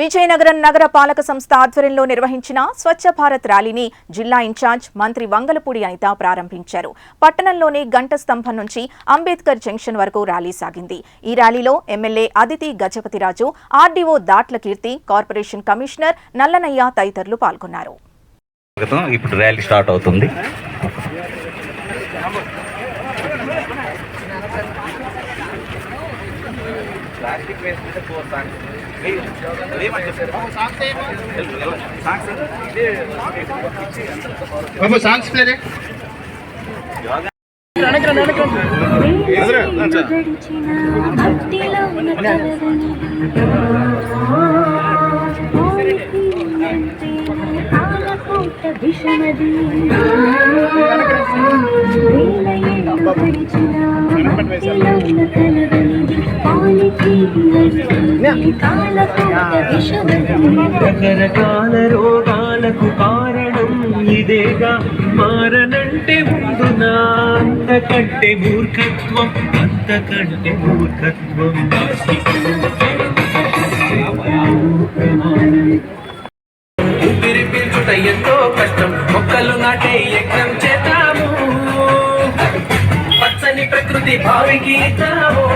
విజయనగరం నగర పాలక సంస్థ ఆధ్వర్యంలో నిర్వహించిన స్వచ్ఛ భారత్ ర్యాలీని జిల్లా ఇన్ఛార్జ్ మంత్రి వంగలపూడి అనిత ప్రారంభించారు. పట్టణంలోని గంట స్తంభం నుంచి అంబేద్కర్ జంక్షన్ వరకు ర్యాలీ సాగింది. ఈ ర్యాలీలో MLA Aditi Gajapathi Raju RDO Datla Keerthi corporation commissioner Nallanayya తదితరులు పాల్గొన్నారు. ఇప్పుడు ర్యాలీ స్టార్ట్ అవుతుంది. బాబు సాంగ్స్ ప్లే రే. గడిచిన భక్తిలో ఉన్న కలవని ఆలకోట విషమది వేల గడిచిన రకరకాల రోగాలకు కారణం ఇదేగా. మారనంటే ముందునా అంతకంటే మూర్ఖత్వం అంతకంటే మూర్ఖత్వం. ఊపిరి పీల్చుట ఎంతో కష్టం మొక్కలు నాటే యజ్ఞం చేద్దాము పచ్చని ప్రకృతి భావి గీతాము